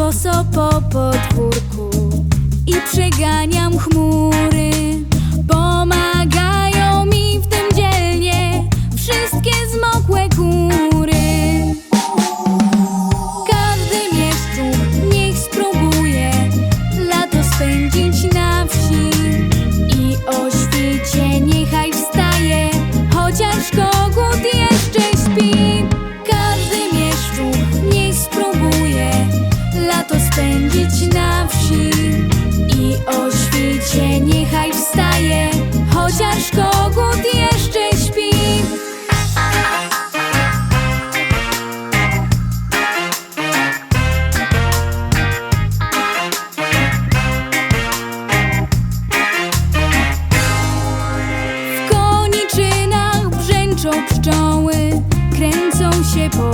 boso po podwórku i przeganiam chmury. pszczoły kręcą się po